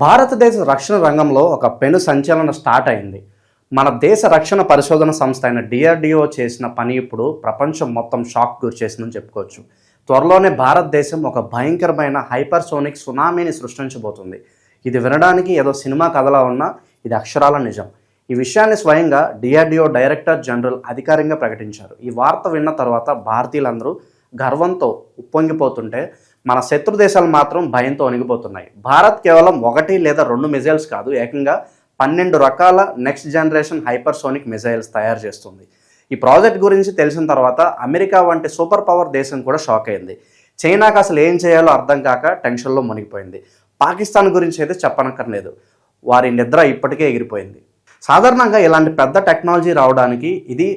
భారతదేశ రక్షణ రంగంలో ఒక పెను సంచలనం స్టార్ట్ అయింది. మన దేశ రక్షణ పరిశోధన సంస్థ అయిన డిఆర్డిఓ చేసిన పని ఇప్పుడు ప్రపంచం మొత్తం షాక్ గురిచేసిందని చెప్పుకోవచ్చు. త్వరలోనే భారతదేశం ఒక భయంకరమైన హైపర్సోనిక్ సునామీని సృష్టించబోతుంది. ఇది వినడానికి ఏదో సినిమా కథలా ఉన్నా ఇది అక్షరాల నిజం. ఈ విషయాన్ని స్వయంగా డిఆర్డిఓ డైరెక్టర్ జనరల్ అధికారికంగా ప్రకటించారు. ఈ వార్త విన్న తర్వాత భారతీయులందరూ గర్వంతో ఉప్పొంగిపోతుంటే మన శత్రు దేశాలు మాత్రం భయంతో వణిగిపోతున్నాయి. భారత్ కేవలం ఒకటి లేదా రెండు మిజైల్స్ కాదు ఏకంగా పన్నెండు రకాల నెక్స్ట్ జనరేషన్ హైపర్సోనిక్ మిజైల్స్ తయారు చేస్తుంది. ఈ ప్రాజెక్ట్ గురించి తెలిసిన తర్వాత అమెరికా వంటి సూపర్ పవర్ దేశం కూడా షాక్ అయింది. చైనాకు అసలు ఏం చేయాలో అర్థం కాక టెన్షన్లో మునిగిపోయింది. పాకిస్తాన్ గురించి అయితే చెప్పనక్కర్లేదు. వారి నిద్ర ఇప్పటికే ఎగిరిపోయింది. సాధారణంగా ఇలాంటి పెద్ద టెక్నాలజీ రావడానికి ఇది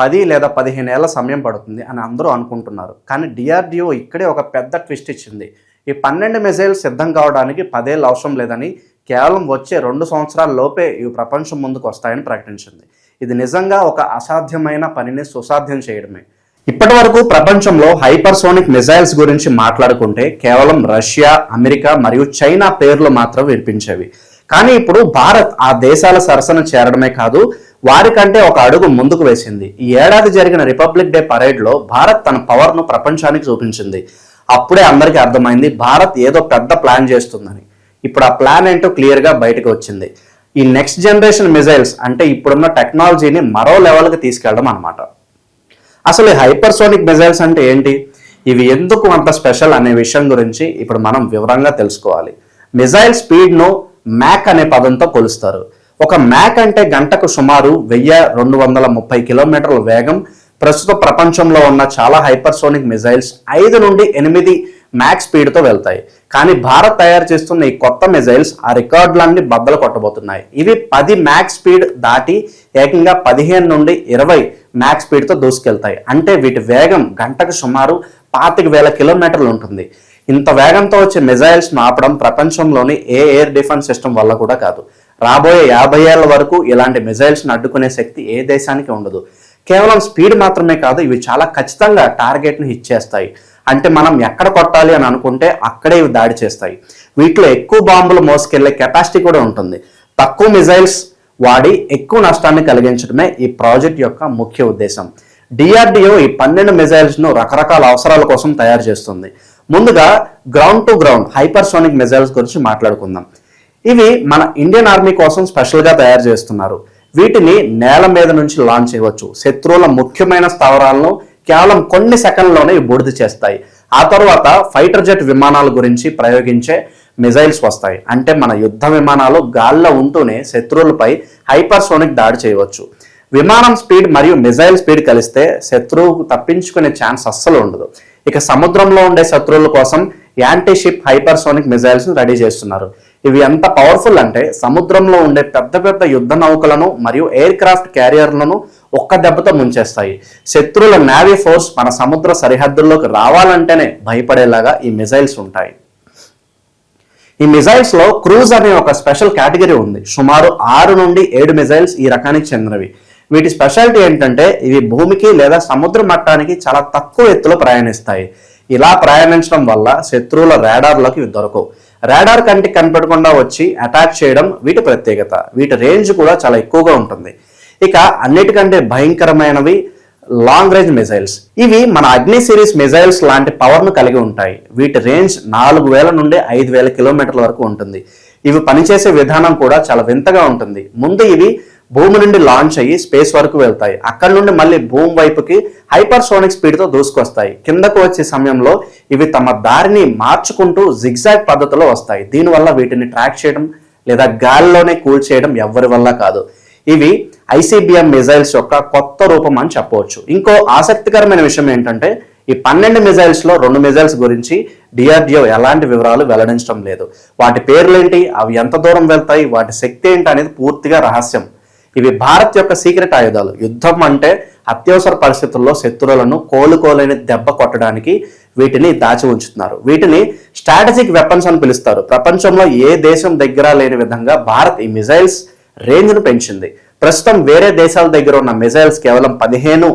పది లేదా పదిహేను ఏళ్ళ సమయం పడుతుంది అని అందరూ అనుకుంటున్నారు. కానీ డిఆర్డిఓ ఇక్కడే ఒక పెద్ద ట్విస్ట్ ఇచ్చింది. ఈ పన్నెండు మిజైల్స్ సిద్ధం కావడానికి పదేళ్ళు అవసరం లేదని కేవలం వచ్చే రెండు సంవత్సరాల లోపే ఇవి ప్రపంచం ముందుకు వస్తాయని ప్రకటించింది. ఇది నిజంగా ఒక అసాధ్యమైన పనిని సుసాధ్యం చేయడమే. ఇప్పటి వరకు ప్రపంచంలో హైపర్సోనిక్ మిజైల్స్ గురించి మాట్లాడుకుంటే కేవలం రష్యా అమెరికా మరియు చైనా పేర్లు మాత్రం వినిపించేవి. కానీ ఇప్పుడు భారత్ ఆ దేశాల సరసన చేరడమే కాదు వారికంటే ఒక అడుగు ముందుకు వేసింది. ఈ ఏడాది జరిగిన రిపబ్లిక్ డే పరేడ్లో భారత్ తన పవర్ను ప్రపంచానికి చూపించింది. అప్పుడే అందరికీ అర్థమైంది భారత్ ఏదో పెద్ద ప్లాన్ చేస్తుందని. ఇప్పుడు ఆ ప్లాన్ ఏంటో క్లియర్గా బయటకు వచ్చింది. ఈ నెక్స్ట్ జనరేషన్ మిజైల్స్ అంటే ఇప్పుడున్న టెక్నాలజీని మరో లెవెల్కి తీసుకెళ్ళడం అనమాట అసలు ఈ హైపర్సోనిక్ మిజైల్స్ అంటే ఏంటి? ఇవి ఎందుకు అంత స్పెషల్ అనే విషయం గురించి ఇప్పుడు మనం వివరంగా తెలుసుకోవాలి. మిజైల్ స్పీడ్ను మ్యాక్ అనే పదంతో కొలుస్తారు. ఒక మ్యాక్ అంటే గంటకు సుమారు వెయ్యి రెండు వందల ముప్పై కిలోమీటర్ల వేగం. ప్రస్తుత ప్రపంచంలో ఉన్న చాలా హైపర్సోనిక్ మిజైల్స్ ఐదు నుండి ఎనిమిది మ్యాక్ స్పీడ్తో వెళ్తాయి. కానీ భారత్ తయారు చేస్తున్న ఈ కొత్త మిజైల్స్ ఆ రికార్డులన్నీ బద్దలు కొట్టబోతున్నాయి. ఇవి పది మ్యాక్ స్పీడ్ దాటి ఏకంగా పదిహేను నుండి ఇరవై మ్యాక్ స్పీడ్తో దూసుకెళ్తాయి. అంటే వీటి వేగం గంటకు సుమారు పాతిక వేల కిలోమీటర్లు ఉంటుంది. ఇంత వేగంతో వచ్చే మిజైల్స్ ఆపడం ప్రపంచంలోని ఏ ఎయిర్ డిఫెన్స్ సిస్టమ్ వల్ల కూడా కాదు. రాబోయే యాభై ఏళ్ళ వరకు ఇలాంటి మిజైల్స్ని అడ్డుకునే శక్తి ఏ దేశానికి ఉండదు. కేవలం స్పీడ్ మాత్రమే కాదు ఇవి చాలా ఖచ్చితంగా టార్గెట్ను హిట్ చేస్తాయి. అంటే మనం ఎక్కడ కొట్టాలి అని అనుకుంటే అక్కడే ఇవి దాడి చేస్తాయి. వీటిలో ఎక్కువ బాంబులు మోసుకెళ్ళే కెపాసిటీ కూడా ఉంటుంది. తక్కువ మిజైల్స్ వాడి ఎక్కువ నష్టాన్ని కలిగించడమే ఈ ప్రాజెక్ట్ యొక్క ముఖ్య ఉద్దేశం. డిఆర్డిఓ ఈ పన్నెండు మిజైల్స్ను రకరకాల అవసరాల కోసం తయారు చేస్తుంది. ముందుగా ground to ground hypersonic missiles గురించి మాట్లాడుకుందాం. ఇవి మన ఇండియన్ ఆర్మీ కోసం స్పెషల్గా తయారు చేస్తున్నారు. వీటిని నేల మీద నుంచి లాంచ్ చేయవచ్చు. శత్రువుల ముఖ్యమైన స్థావరాలను కేవలం కొన్ని సెకండ్లోనే ఇవి బూడిద చేస్తాయి. ఆ తర్వాత ఫైటర్ జెట్ విమానాల గురించి ప్రయోగించే మిజైల్స్ వస్తాయి. అంటే మన యుద్ధ విమానాలు గాల్లో ఉంటూనే శత్రువులపై హైపర్సోనిక్ దాడి చేయవచ్చు. విమానం స్పీడ్ మరియు మిజైల్ స్పీడ్ కలిస్తే శత్రువుకు తప్పించుకునే ఛాన్స్ అస్సలు ఉండదు. ఇక సముద్రంలో ఉండే శత్రువుల కోసం anti ship hypersonic missiles ready చేస్తున్నారు. ఇవి ఎంత పవర్ఫుల్ అంటే సముద్రంలో ఉండే పెద్ద పెద్ద యుద్ధ నౌకలను మరియు ఎయిర్ క్రాఫ్ట్ క్యారియర్లను ఒక్క దెబ్బతో ముంచేస్తాయి. శత్రువుల నేవీ ఫోర్స్ మన సముద్ర సరిహద్దుల్లోకి రావాలంటేనే భయపడేలాగా ఈ మిజైల్స్ ఉంటాయి. ఈ మిజైల్స్లో క్రూజ్ అనే ఒక స్పెషల్ కేటగిరీ ఉంది. సుమారు ఆరు నుండి ఏడు మిజైల్స్ ఈ రకానికి చెందినవి. వీటి స్పెషాలిటీ ఏంటంటే ఇవి భూమికి లేదా సముద్ర మట్టానికి చాలా తక్కువ ఎత్తులో ప్రయాణిస్తాయి. ఇలా ప్రయాణించడం వల్ల శత్రువుల రాడార్లోకి ఇవి దొరకవు. రాడార్ కంటికి కనపడకుండా వచ్చి అటాక్ చేయడం వీటి ప్రత్యేకత. వీటి రేంజ్ కూడా చాలా ఎక్కువగా ఉంటుంది. ఇక అన్నిటికంటే భయంకరమైనవి లాంగ్ రేంజ్ మిజైల్స్. ఇవి మన అగ్ని సిరీస్ మిజైల్స్ లాంటి పవర్ను కలిగి ఉంటాయి. వీటి రేంజ్ నాలుగు వేల నుండి ఐదు వేల కిలోమీటర్ల వరకు ఉంటుంది. ఇవి పనిచేసే విధానం కూడా చాలా వింతగా ఉంటుంది. ముందు ఇవి భూమి నుండి లాంచ్ అయ్యి స్పేస్ వరకు వెళ్తాయి. అక్కడ నుండి మళ్ళీ భూమి వైపుకి హైపర్సోనిక్ స్పీడ్తో దూసుకొస్తాయి. కిందకు వచ్చే సమయంలో ఇవి తమ దారిని మార్చుకుంటూ జిగ్జాగ్ పద్ధతిలో వస్తాయి. దీనివల్ల వీటిని ట్రాక్ చేయడం లేదా గాలిలోనే కూల్ చేయడం ఎవరి వల్ల కాదు. ఇవి ఐసీబీఎం మిజైల్స్ యొక్క కొత్త రూపం అని చెప్పవచ్చు. ఇంకో ఆసక్తికరమైన విషయం ఏంటంటే ఈ పన్నెండు మిజైల్స్లో రెండు మిజైల్స్ గురించి డిఆర్డిఓ ఎలాంటి వివరాలు వెల్లడించడం లేదు. వాటి పేర్లేంటి? అవి ఎంత దూరం వెళ్తాయి? వాటి శక్తి ఏంటి అనేది పూర్తిగా రహస్యం. ఇవి భారత్ యొక్క సీక్రెట్ ఆయుధాలు. యుద్ధం అంటే అత్యవసర పరిస్థితుల్లో శత్రువులను కోలుకోలేని దెబ్బ కొట్టడానికి వీటిని దాచి ఉంచుతున్నారు. వీటిని స్ట్రాటజిక్ వెపన్స్ అని పిలుస్తారు. ప్రపంచంలో ఏ దేశం దగ్గర లేని విధంగా భారత్ ఈ మిజైల్స్ రేంజ్ను పెంచింది. ప్రస్తుతం వేరే దేశాల దగ్గర ఉన్న మిజైల్స్ కేవలం పదిహేను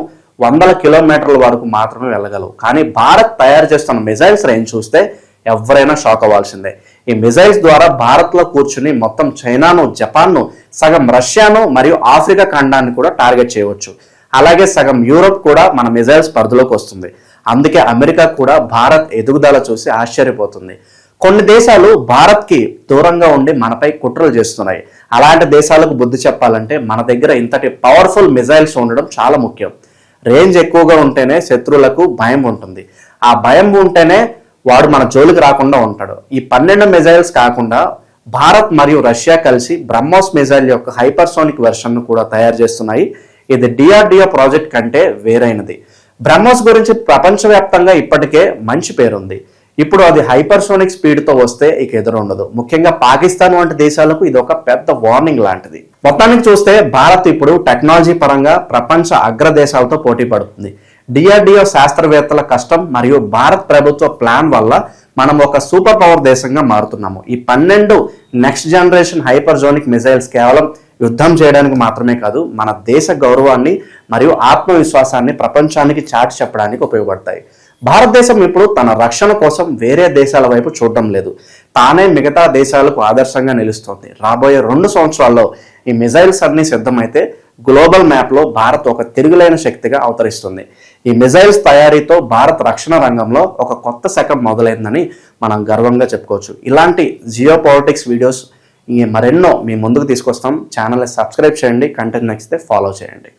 వందల కిలోమీటర్ల వరకు మాత్రమే వెళ్ళగలవు. కానీ భారత్ తయారు చేస్తున్న మిజైల్స్ రేంజ్ చూస్తే ఎవరైనా షాక్ అవ్వాల్సిందే. ఈ మిజైల్స్ ద్వారా భారత్లో కూర్చుని మొత్తం చైనాను జపాన్ను సగం రష్యాను మరియు ఆఫ్రికా ఖండాన్ని కూడా టార్గెట్ చేయవచ్చు. అలాగే సగం యూరోప్ కూడా మన మిజైల్స్ పరిధిలోకి వస్తుంది. అందుకే అమెరికా కూడా భారత్ ఎదుగుదల చూసి ఆశ్చర్యపోతుంది. కొన్ని దేశాలు భారత్కి దూరంగా ఉండి మనపై కుట్రలు చేస్తున్నాయి. అలాంటి దేశాలకు బుద్ధి చెప్పాలంటే మన దగ్గర ఇంతటి పవర్ఫుల్ మిజైల్స్ ఉండడం చాలా ముఖ్యం. రేంజ్ ఎక్కువగా ఉంటేనే శత్రువులకు భయం ఉంటుంది. ఆ భయం ఉంటేనే వాడు మన జోలికి రాకుండా ఉంటాడు. ఈ పన్నెండు మిజైల్స్ కాకుండా భారత్ మరియు రష్యా కలిసి బ్రహ్మోస్ మిజైల్ యొక్క హైపర్సోనిక్ వెర్షన్ను కూడా తయారు చేస్తున్నాయి. ఇది డిఆర్డిఓ ప్రాజెక్ట్ కంటే వేరైనది. బ్రహ్మోస్ గురించి ప్రపంచవ్యాప్తంగా ఇప్పటికే మంచి పేరుంది. ఇప్పుడు అది హైపర్సోనిక్ స్పీడ్తో వస్తే ఇక ఎదురుండదు. ముఖ్యంగా పాకిస్తాన్ వంటి దేశాలకు ఇది ఒక పెద్ద వార్నింగ్ లాంటిది. మొత్తానికి చూస్తే భారత్ ఇప్పుడు టెక్నాలజీ పరంగా ప్రపంచ అగ్ర దేశాలతో పోటీ పడుతుంది. డిఆర్డిఓ శాస్త్రవేత్తల కష్టం మరియు భారత్ ప్రభుత్వ ప్లాన్ వల్ల మనం ఒక సూపర్ పవర్ దేశంగా మారుతున్నాము. ఈ పన్నెండు నెక్స్ట్ జనరేషన్ హైపర్జోనిక్ మిసైల్స్ కేవలం యుద్ధం చేయడానికి మాత్రమే కాదు మన దేశ గౌరవాన్ని మరియు ఆత్మవిశ్వాసాన్ని ప్రపంచానికి చాటి చెప్పడానికి ఉపయోగపడతాయి. భారతదేశం ఇప్పుడు తన రక్షణ కోసం వేరే దేశాల వైపు చూడడం లేదు. తానే మిగతా దేశాలకు ఆదర్శంగా నిలుస్తోంది. రాబోయే రెండు సంవత్సరాల్లో ఈ మిజైల్స్ అన్ని సిద్ధమైతే గ్లోబల్ మ్యాప్లో భారత్ ఒక తిరుగులేని శక్తిగా అవతరిస్తుంది. ఈ మిజైల్స్ తయారీతో భారత్ రక్షణ రంగంలో ఒక కొత్త శకం మొదలైందని మనం గర్వంగా చెప్పుకోవచ్చు. ఇలాంటి జియో పాలిటిక్స్ వీడియోస్ మరెన్నో మీ ముందుకు తీసుకొస్తాం. ఛానల్ని సబ్స్క్రైబ్ చేయండి. కంటెంట్ నచ్చితే ఫాలో చేయండి.